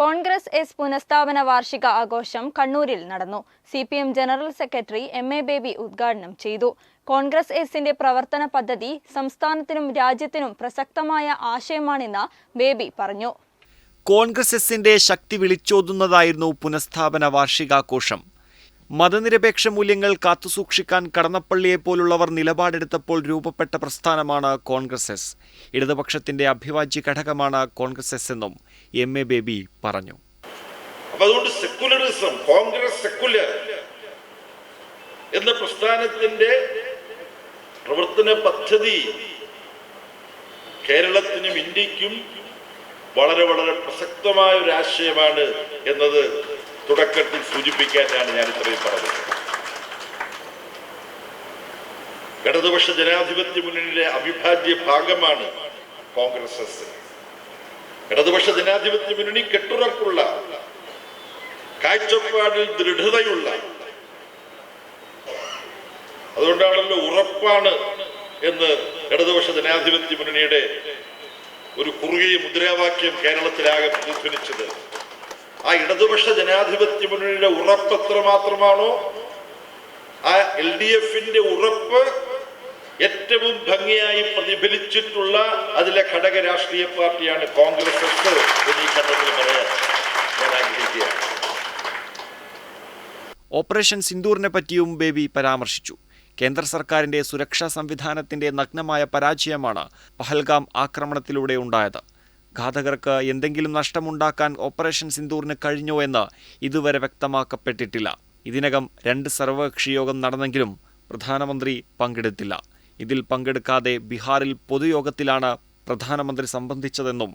Congress S പുനഃസ്ഥാപന വാർഷിക ആഘോഷം കണ്ണൂരിൽ നടന്നു. C P M general secretary M A Baby ഉദ്ഘാടനം ചെയ്തു. കോൺഗ്രസ് എസിന്റെ പ്രവർത്തന പദ്ധതി സംസ്ഥാനത്തിനും രാജ്യത്തിനും പ്രസക്തമായ ആശയമാണെന്ന് ബേബി പറഞ്ഞു. കോൺഗ്രസ് എസിന്റെ ശക്തി വിളിച്ചോതുന്നതായിരുന്നു പുനഃസ്ഥാപന വാർഷികാഘോഷം. മതനിരപേക്ഷ മൂല്യങ്ങൾ കാത്തുസൂക്ഷിക്കാൻ കടന്നപ്പള്ളിയെപ്പോലുള്ളവർ നിലപാടെടുത്തപ്പോൾ രൂപപ്പെട്ട പ്രസ്ഥാനമാണ് കോൺഗ്രസ് എസ് ഇടതുപക്ഷത്തിന്റെ അഭിവാജ്യ ഘടകമാണ് കോൺഗ്രസ് എസ് എന്നും എം എ ബേബി പറഞ്ഞു. അതുകൊണ്ട് സെക്കുലറിസം കോൺഗ്രസ് സെക്കുലർ എന്ന പ്രസ്ഥാനത്തിന്റെ പ്രവർത്തന പദ്ധതി കേരളത്തിനും ഇന്ത്യക്കും വളരെ വളരെ പ്രസക്തമായ ഒരു ആശയമാണ് എന്നത് തുടക്കത്തിൽ സൂചിപ്പിക്കാനാണ് ഞാൻ ഇത്രയും പറഞ്ഞത്. ഇടതുപക്ഷ ജനാധിപത്യ മുന്നണിയിലെ അവിഭാജ്യ ഭാഗമാണ് കോൺഗ്രസ്. ഇടതുപക്ഷ ജനാധിപത്യ മുന്നണി കെട്ടുറപ്പുള്ള കാഴ്ചപ്പാടിൽ ദൃഢതയുള്ള അതുകൊണ്ടാണല്ലോ ഉറപ്പാണ് എന്ന് ഇടതുപക്ഷ ജനാധിപത്യ മുന്നണിയുടെ ഒരു കുറുകിയ മുദ്രാവാക്യം കേരളത്തിലാകെ പ്രതിധ്വനിച്ചത്. ആ ഇടതുപക്ഷ ജനാധിപത്യ മുന്നണിയുടെ ഉറപ്പ് എത്ര മാത്രമാണോ ആ എൽ ഡി എഫിന്റെ ഉറപ്പ് ഏറ്റവും ഭംഗിയായി പ്രതിഫലിച്ചിട്ടുള്ള അതിലെ ഘടക രാഷ്ട്രീയ പാർട്ടിയാണ് കോൺഗ്രസ് എന്ന് ഈ ഘട്ടത്തിൽ പറയാൻ ഞാൻ ആഗ്രഹിക്കുകയാണ്. ഓപ്പറേഷൻ സിന്ദൂറിനെ പറ്റിയും ബേബി പരാമർശിച്ചു. കേന്ദ്ര സർക്കാരിന്റെ സുരക്ഷാ സംവിധാനത്തിന്റെ നഗ്നമായ പരാജയമാണ് പഹൽഗാം ആക്രമണത്തിലൂടെ ഉണ്ടായത്. ഘാതകർക്ക് എന്തെങ്കിലും നഷ്ടമുണ്ടാക്കാൻ ഓപ്പറേഷൻ സിന്ദൂറിന് കഴിഞ്ഞോ എന്ന് ഇതുവരെ വ്യക്തമാക്കപ്പെട്ടിട്ടില്ല. ഇതിനകം രണ്ട് സർവകക്ഷി യോഗം നടന്നെങ്കിലും പ്രധാനമന്ത്രി പങ്കെടുത്തില്ല. ഇതിൽ പങ്കെടുക്കാതെ ബീഹാറിൽ പൊതുയോഗത്തിലാണ് പ്രധാനമന്ത്രി സംബന്ധിച്ചതെന്നും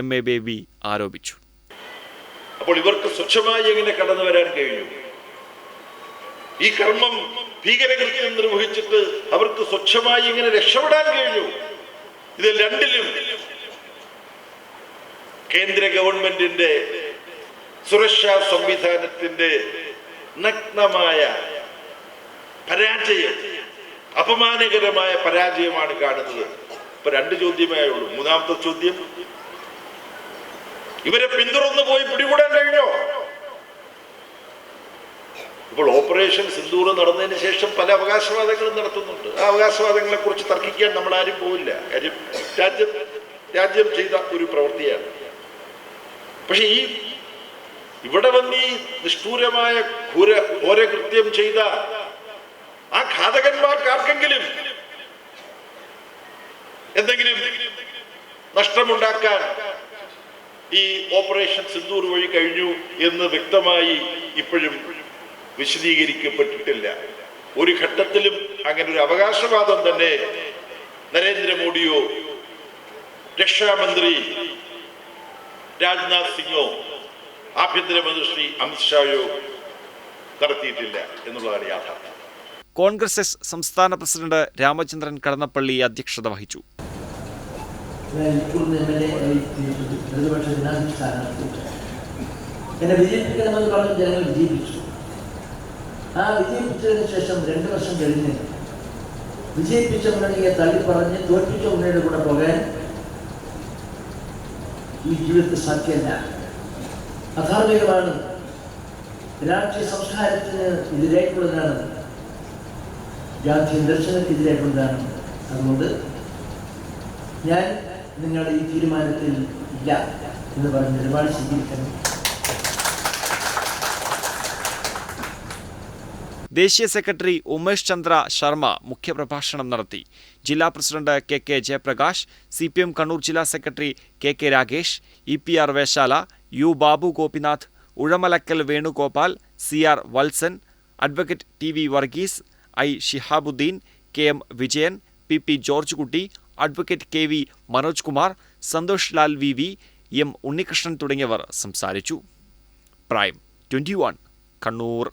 എം എ ബേബി ആരോപിച്ചു. അപ്പോൾ ഇവർക്ക് സ്വച്ഛമായി എങ്ങനെ കടന്നു വരാൻ കഴിഞ്ഞു? ഈ കർമ്മം ഭീകരകൃത്യം നിർവഹിച്ചിട്ട് അവർക്ക് സ്വച്ഛമായി എങ്ങനെ രക്ഷപ്പെടാൻ കഴിഞ്ഞു? ഇത് രണ്ടിലും കേന്ദ്ര ഗവൺമെന്റിന്റെ സുരക്ഷാ സംവിധാനത്തിന്റെ നഗ്നമായ പരാജയം അപമാനകരമായ പരാജയമാണ് കാണുന്നത്. ഇപ്പൊ രണ്ട് ചോദ്യമേ ഉള്ളൂ മൂന്നാമത്തെ ചോദ്യം ഇവരെ പിന്തുടർന്ന് പോയി പിടികൂടാൻ കഴിഞ്ഞോ? ഇപ്പോൾ ഓപ്പറേഷൻ സിന്ദൂർ നടന്നതിന് ശേഷം പല അവകാശവാദങ്ങളും നടത്തുന്നുണ്ട്. ആ അവകാശവാദങ്ങളെ കുറിച്ച് തർക്കിക്കാൻ നമ്മൾ ആരും പോവില്ല. കാര്യം രാജ്യം രാജ്യം ചെയ്ത ഒരു പ്രവൃത്തിയാണ്. പക്ഷെ ഈ ഇവിടെ വന്ന് ഈ നിഷ്ഠൂരമായ ഘോര ഘോരകൃത്യം ചെയ്ത ആ ഘാതകന്മാർക്കാർക്കെങ്കിലും എന്തെങ്കിലും നഷ്ടമുണ്ടാക്കാൻ ഈ ഓപ്പറേഷൻ സിന്ദൂർ വഴി കഴിഞ്ഞു എന്ന് വ്യക്തമായി ഇപ്പോഴും വിശദീകരിക്കപ്പെട്ടിട്ടില്ല. ഒരു ഘട്ടത്തിലും അങ്ങനെ ഒരു അവകാശവാദം തന്നെ നരേന്ദ്രമോദിയോ രക്ഷാമന്ത്രി രാജ്നാഥ് സിംഗോ ആഭ്യന്തരമന്ത്രി ശ്രീ അമിത്ഷായോ നടത്തിയിട്ടില്ല എന്നുള്ളതാണ് യാഥാർത്ഥ്യം. കോൺഗ്രസ് എസ് സംസ്ഥാന പ്രസിഡന്റ് രാമചന്ദ്രൻ കടന്നപ്പള്ളി അധ്യക്ഷത വഹിച്ചു. എന്നെ വിജയിപ്പിക്കണമെന്ന് പറഞ്ഞ് ജനങ്ങൾ വിജയിപ്പിച്ചു. ആ വിജയിപ്പിച്ചതിന് ശേഷം രണ്ട് വർഷം കഴിഞ്ഞ് വിജയിപ്പിച്ച മുന്നണിയെ തള്ളിപ്പറഞ്ഞ് തോൽപ്പിച്ച മുന്നണിയുടെ കൂടെ പോകാൻ ഈ ജീവിതത്തിൽ സാധ്യമല്ല അധാർമികമാണ് രാഷ്ട്രീയ സംസ്കാരത്തിന് എതിരായിട്ടുള്ളതാണ് ജാതി ദർശനത്തിനെതിരായിട്ടുള്ളതാണ് അതുകൊണ്ട് ഞാൻ നിങ്ങളുടെ ഈ തീരുമാനത്തിൽ ഇല്ല എന്ന് പറഞ്ഞ് നിലപാട് സ്വീകരിക്കണം. ദേശീയ സെക്രട്ടറി ഉമേഷ് ചന്ദ്ര ശർമ്മ മുഖ്യപ്രഭാഷണം നടത്തി. ജില്ലാ president K K Jayaprakash C P M Kannur ജില്ലാ secretary K K Ragesh E P R Veshala U Babu Gopinath Uzhamalakkal Venugopal C R Valsan advocate T V Varghese I Shihabuddin K M Vijayan P P George Kutty advocate K V Manoj Kumar Santhosh Lal V V M Unnikrishnan തുടങ്ങിയവർ സംസാരിച്ചു. Prime twenty Kannur.